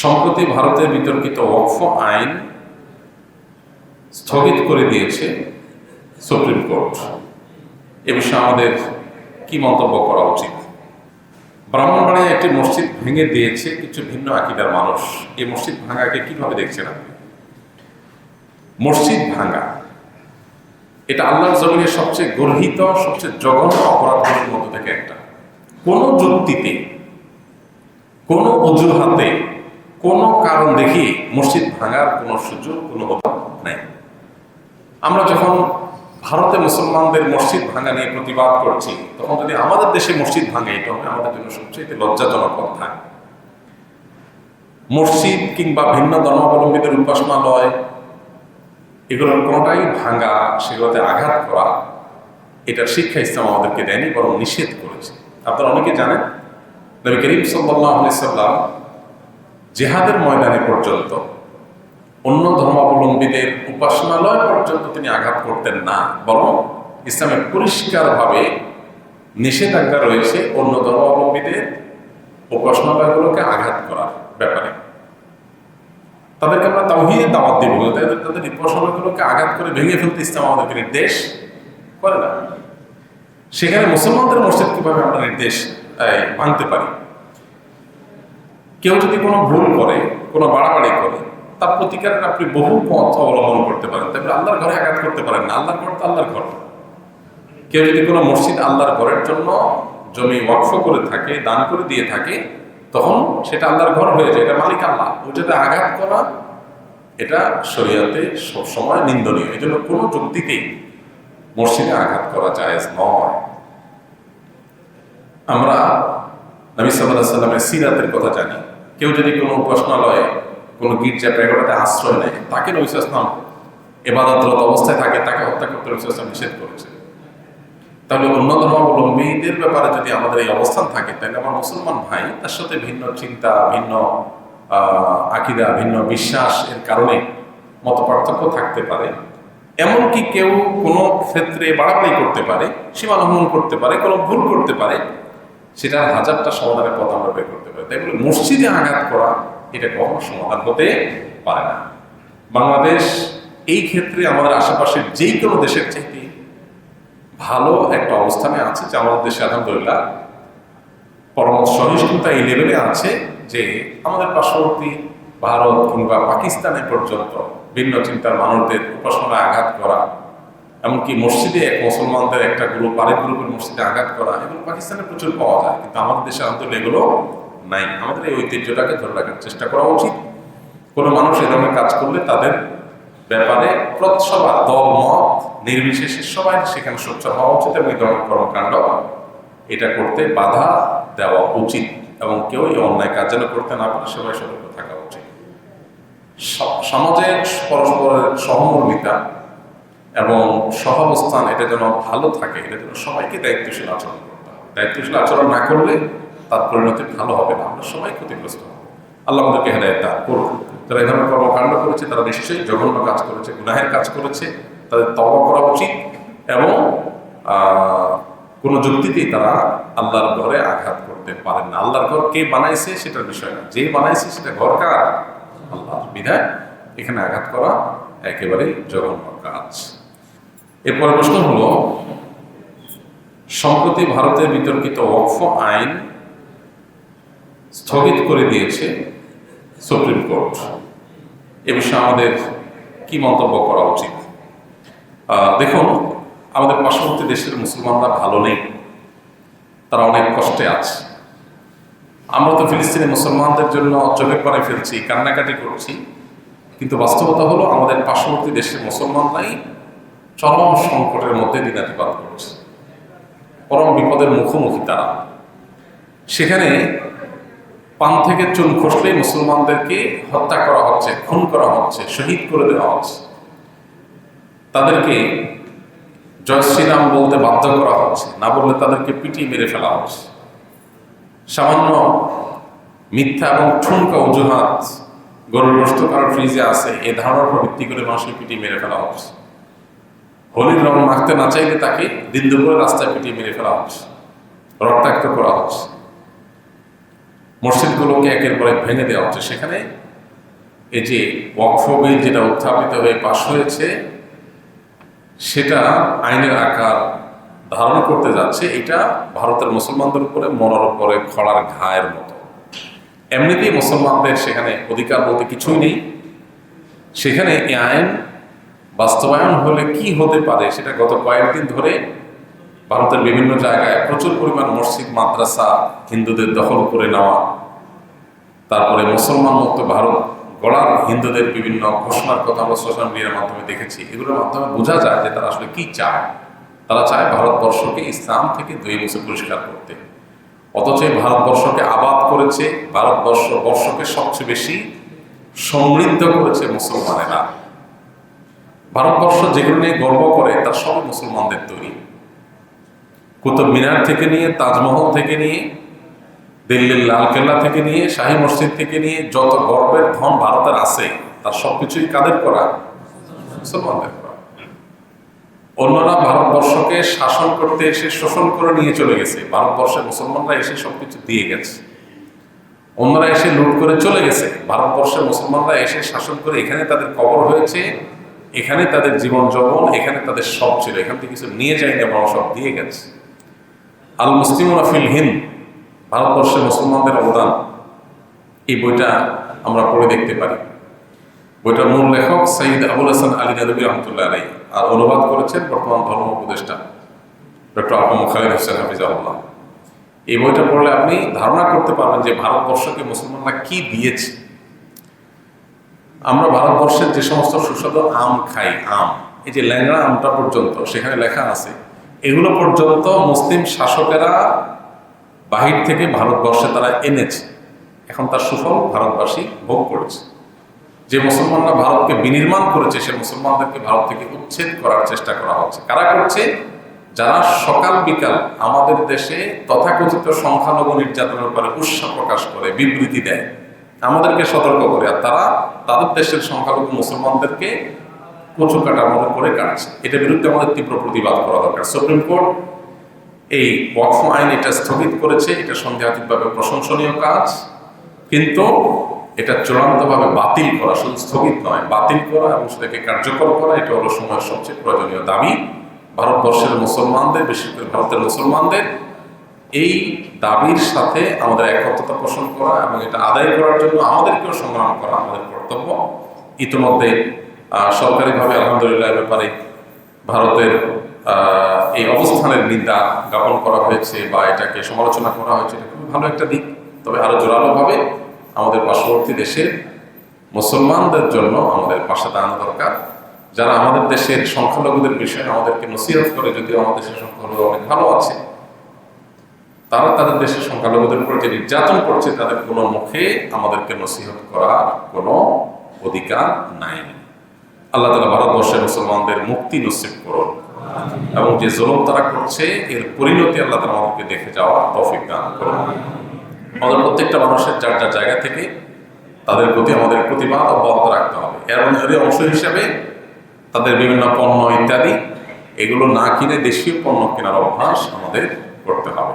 সম্প্রতি ভারতের বিতর্কিত ওয়াকফ আইন স্থগিত করে দিয়েছে সুপ্রিম কোর্ট। এ বিষয়ে আমাদের কি মন্তব্য করা উচিত? ব্রাহ্মণবাড়িয়া একটি মসজিদ ভেঙে দিয়েছে কিছু ভিন্ন আকিদার মানুষ। এই মসজিদ ভাঙাকে কীভাবে দেখছেন আপনি? মসজিদ ভাঙা, এটা আল্লাহর জমিনের সবচেয়ে গর্হিত, সবচেয়ে জঘন্য অপরাধগুলোর মধ্যে থেকে একটা। কোন যুক্তিতে, কোন অজুহাতে কোন কারণ দেখি মসজিদ ভাঙার কোনো সুযোগ, কোনো নেই। আমরা যখন ভারতে মুসলমানদের মসজিদ ভাঙা নিয়ে প্রতিবাদ করছি, তখন যদি আমাদের দেশে মসজিদ ভাঙে এটা হবে আমাদের জন্য সবচেয়ে লজ্জাজনক কথা। মসজিদ কিংবা ভিন্ন ধর্মাবলম্বীদের উপাসনালয়, এগুলোর কোনোটাই ভাঙা, সেগুলোতে আঘাত করা, এটার শিক্ষা ইসলাম আমাদেরকে দেয়নি, বরং নিষেধ করেছে। আপনারা অনেকে জানেন, নবী করিম সাল্লাম জেহাদের ময়দানে পর্যন্ত। অন্য ধর্মাবলম্বীদের উপাসনালয় পর্যন্ত তিনি আঘাত করতেন না, বরং ইসলামে পরিষ্কারভাবে নিষেধাজ্ঞা রয়েছে অন্য ধর্মাবলম্বীদের উপাসনালয়গুলোকে আঘাত করার ব্যাপারে। তাদেরকে আমরা তাওহিদের দাওয়াত দিব তাদের তাদের উপাসনালয়গুলোকে আঘাত করে ভেঙে ফেলতে ইসলাম আমাদেরকে নির্দেশ করে না? সেখানে মুসলমানদের মসজিদ কীভাবে আমরা নির্দেশ ভাঙতে পারি? কেউ যদি কোনো ভুল করে, কোনো বাড়াবাড়ি করে, তার প্রতিকারের আপনি বহু পথ অবলম্বন করতে পারেন। তবে আল্লাহর ঘরে আঘাত করতে পারেন না। আল্লাহর ঘর তো আল্লাহর ঘর। কেউ যদি কোনো মসজিদ আল্লাহর ঘরের জন্য জমি ওয়াকফ করে থাকে, দান করে দিয়ে থাকে, তখন সেটা আল্লাহর ঘর হয়ে যায়। এটা মালিক আল্লাহ। ওইটাতে আঘাত করা, এটা শরীয়তে সবসময় নিন্দনীয়। এই জন্য কোনো যুক্তিতেই মসজিদে আঘাত করা যায় নয়। আমরা নবী সাল্লাহ সাল্লামের সিরাতের কথা জানি। কেউ যদি কোনো উপাসনালয়ে কোনো গির্জা প্রেগড়াতে আশ্রয় নেয়, তাকে নবী ইসলাম এবাদতরত অবস্থায় থাকে তাকে হত্যা করতে নবী ইসলাম নিষেধ করেছে তাহলে অন্য ধর্মাবলম্বীদের ব্যাপারে যদি আমাদের এই অবস্থান থাকে, তাহলে আমার মুসলমান ভাই, তার সাথে ভিন্ন চিন্তা, ভিন্ন আকিদা, ভিন্ন বিশ্বাস, এর কারণে মত পার্থক্য থাকতে পারে। এমনকি কেউ কোনো ক্ষেত্রে বাড়াবাড়ি করতে পারে, সীমা লঙ্ঘন করতে পারে, কোনো ভুল করতে পারে সেটার হাজারটা সমাধানের পথ আমরা বের করতে পারি। তাই বলে মসজিদে আঘাত করা, এটা কখনো সমাধান হতে পারে না। বাংলাদেশ এই ক্ষেত্রে আমাদের আশেপাশের যেই কোনো দেশের চাইতে ভালো একটা অবস্থানে আছে, যে আমাদের দেশে আলহামদুলিল্লাহ পরম সহিষ্ণুতা এই লেভেলে আছে যে আমাদের পার্শ্ববর্তী ভারত কিংবা পাকিস্তানে পর্যন্ত ভিন্ন চিন্তার মানুষদের উপাসনায় আঘাত করা এমনকি মসজিদে এক মুসলমানদের একটা গ্রুপ, আরেক গ্রুপের মসজিদে আঘাত করা, এগুলো পাকিস্তানে প্রচুর পাওয়া যায়, কিন্তু আমাদের দেশে আলহামদুলিল্লাহ এগুলো নাই। আমাদের এই ঐতিহ্যটাকে ধরে রাখার চেষ্টা করা উচিত। কোনো মানুষ এ ধরনের কাজ করলে তাদের ব্যাপারে প্রৎসভা দল, মত নির্বিশেষে সবাই সেখানে সোচ্চার হওয়া উচিত এবং এই ধরনের কর্মকাণ্ড এটা করতে বাধা দেওয়া উচিত এবং কেউ এই অন্যায় কাজ যেন করতে না পারে, সবাই সতর্ক থাকা উচিত। স- সমাজে পরস্পরের সহমর্মিতা এবং সহাবস্থান, এটা যেন ভালো থাকে, এটা যেন সবাইকে দায়িত্বশীল আচরণ করতে হবে। দায়িত্বশীল আচরণ না করলে তার পরিণতি ভালো হবে না, আমরা সবাই ক্ষতিগ্রস্ত হব। আল্লাহ আমাদেরকে হেদায়ত দান করুন। যারা এই ধরনের কর্মকাণ্ড করেছে, তারা নিশ্চয়ই জঘন্য কাজ করেছে, গুনাহের কাজ করেছে, তাদের তবা করা উচিত এবং কোনো যুক্তিতেই তারা আল্লাহর ঘরে আঘাত করতে পারেন না। আল্লাহর ঘর কে বানাইছে সেটার বিষয় না। যে বানাইছে সেটা ঘর কার? আল্লাহর বিধায় এখানে আঘাত করা একেবারেই জঘন্য কাজ। এরপর প্রশ্ন হলো, সম্প্রতি ভারতের বিতর্কিত ওয়াকফ আইন স্থগিত করে দিয়েছে সুপ্রিম কোর্ট। এ বিষয়ে আমাদের কি মন্তব্য করা উচিত? দেখুন, আমাদের পার্শ্ববর্তী দেশের মুসলমানরা ভালো নেই। তারা অনেক কষ্টে আছে। আমরা তো ফিলিস্তিনি মুসলমানদের জন্য চোখে পানি ফেলছি, কান্নাকাটি করছি। কিন্তু বাস্তবতা হলো, আমাদের পার্শ্ববর্তী দেশের মুসলমানরাই চরম সংকটের মধ্যে দিনাতিপাত করছে। পরম বিপদের মুখোমুখি তারা। সেখানে পান থেকে চুন খসলেই মুসলমানদেরকে হত্যা করা হচ্ছে, খুন করা হচ্ছে, শহীদ করে দেওয়া হচ্ছে। তাদেরকে জয় শ্রীরাম বলতে বাধ্য করা হচ্ছে, না বললে তাদেরকে পিটিয়ে মেরে ফেলা হচ্ছে। সামান্য মিথ্যা এবং ঠুনকা অজুহাত, গরুর গোস্ত ফ্রিজে আছে, এ ধারণার উপর ভিত্তি করে মানুষকে পিটিয়ে মেরে ফেলা হচ্ছে। হোলির রং মাখতে না চাইলে তাকে দিন দুপুরে রাস্তায় পিটিয়ে মেরে ফেলা হচ্ছে। রক্তাক্ত করা হচ্ছে। মসজিদগুলোকে একের পর ভেঙে দেওয়া হচ্ছে। সেখানে এই যে ওয়াকফ বিল যেটা উত্থাপিত হয়ে পাশ হয়েছে, সেটা আইনের আকার ধারণ করতে যাচ্ছে। এটা ভারতের মুসলমানদের উপরে মরার উপরে খড়ার ঘায়ের মতো। এমনিতেই মুসলমানদের সেখানে অধিকার বলতে কিছুই নেই। সেখানে এই আইন বাস্তবায়ন হলে কি হতে পারে সেটা গত কয়েকদিন ধরে ভারতের বিভিন্ন জায়গায় প্রচুর পরিমাণ মসজিদ, মাদ্রাসা হিন্দুদের দখল করে নেওয়া, তারপরে মুসলমান মুক্ত ভারত গড়ার হিন্দুদের বিভিন্ন ঘোষণার কথা আমরা সোশ্যাল মিডিয়ার মাধ্যমে দেখেছি। এগুলোর মাধ্যমে বোঝা যায় যে তারা আসলে কি চায়। তারা চায় ভারতবর্ষকে ইসলাম থেকে দুই মুছে পরিষ্কার করতে। অথচ ভারতবর্ষকে আবাদ করেছে, ভারতবর্ষ বর্ষকে সবচেয়ে বেশি সমৃদ্ধ করেছে মুসলমানেরা। ভারতবর্ষ যেগুলো নিয়ে গর্ব করে, তার সব মুসলমানদের তৈরি। কুতুব মিনার থেকে নিয়ে, তাজমহল থেকে নিয়ে, দিল্লির লালকেল্লা থেকে নিয়ে, শাহী মসজিদ থেকে নিয়ে, যত গর্বের ধন ভারতের আছে, তার সবকিছুই কাদের করা? মুসলমানদের করা। অন্যরা ভারতবর্ষকে শাসন করতে এসে, শোষণ করে নিয়ে চলে গেছে। ভারতবর্ষের মুসলমানরা এসে সবকিছু দিয়ে গেছে। অন্যরা এসে লুট করে চলে গেছে। ভারতবর্ষের মুসলমানরা এসে শাসন করে এখানে তাদের কবর হয়েছে। এখানে তাদের জীবন যৌবন এখানে তাদের সব ছিল। এখান থেকে কিছু নিয়ে যায়নি এবং সব দিয়ে গেছে। আল মুসলিম ফিল হিন্দ, ভারতবর্ষের মুসলমানদের অবদান। এই বইটা আমরা পড়ে দেখতে পারি। বইটার মূল লেখক সঈদ আবুল হাসান আলী নদী রহমতুল্লাহ আলাই আর অনুবাদ করেছেন বর্তমান ধর্ম উপদেষ্টা ডক্টর আহম খালিদ হোসেন হাফিজাউল্লাহ এই বইটা পড়লে আপনি ধারণা করতে পারবেন যে ভারতবর্ষকে মুসলমানরা কি দিয়েছে। আমরা ভারতবর্ষের যে সমস্ত সুস্বাদু আম খাই, আম, এই যে ল্যাংড়া আমটা পর্যন্ত, সেখানে লেখা আছে, এগুলো পর্যন্ত মুসলিম শাসকেরা বাহির থেকে ভারতবর্ষে তারা এনেছে। এখন তার সুফল ভারতবাসী ভোগ করেছে। যে মুসলমানরা ভারতকে বিনির্মাণ করেছে, সে মুসলমানদেরকে ভারত থেকে উচ্ছেদ করার চেষ্টা করা হচ্ছে। কারা করছে? যারা সকাল বিকাল আমাদের দেশে তথাকথিত সংখ্যালঘু নির্যাতনের উপরে উৎসাহ প্রকাশ করে, বিবৃতি দেয়। আমাদেরকে সতর্ক করে, আর তারা তাদের দেশের সংখ্যালঘু মুসলমানদেরকে কচু কাটা মনে করে কাটছে। এটার বিরুদ্ধে আমাদের তীব্র প্রতিবাদ করা দরকার। সুপ্রিম কোর্ট এই ওয়াকফ আইন এটা স্থগিত করেছে, এটা সন্দেহাতীতভাবে প্রশংসনীয় কাজ, কিন্তু এটা চূড়ান্তভাবে বাতিল করা, শুধু স্থগিত নয়, বাতিল করা এবং সেটাকে কার্যকর করা, এটা হলো সময়ের সবচেয়ে প্রয়োজনীয় দাবি। ভারতবর্ষের মুসলমানদের, বিশেষ করে ভারতের মুসলমানদের এই দাবির সাথে আমাদের একত্রতা পোষণ করা এবং এটা আদায় করার জন্য আমাদেরকেও সংগ্রাম করা আমাদের কর্তব্য। ইতিমধ্যে সরকারিভাবে আলহামদুলিল্লাহ ব্যাপারে ভারতের এই অবস্থানের নিন্দা জ্ঞাপন করা হয়েছে বা এটাকে সমালোচনা করা হয়েছে, এটা খুবই ভালো একটা দিক। তবে আরও জোরালোভাবে আমাদের পার্শ্ববর্তী দেশের মুসলমানদের জন্য আমাদের পাশে দাঁড়ানো দরকার। যারা আমাদের দেশের সংখ্যালঘুদের বিষয়ে আমাদেরকে নসিহত করে, যদিও আমাদের দেশের সংখ্যালঘু অনেক ভালো আছে তারা তাদের দেশের সংখ্যালঘুদের উপর যে নির্যাতন করছে, তাদের কোনো মুখে আমাদেরকে নসিহত করার কোনো অধিকার নাই। আল্লাহ তালা ভারতবর্ষের মুসলমানদের মুক্তি নসিব করুন এবং যে জলম তারা করছে, এর পরিণতি আল্লাহ তালা আমাদেরকে দেখে যাওয়ার তৌফিক দান করুন। আমাদের প্রত্যেকটা মানুষের যার যার জায়গা থেকে তাদের প্রতি আমাদের প্রতিবাদ অব্যাহত রাখতে হবে। এর এরই অংশ হিসাবে তাদের বিভিন্ন পণ্য ইত্যাদি, এগুলো না কিনে দেশীয় পণ্য কেনার অভ্যাস আমাদের করতে হবে।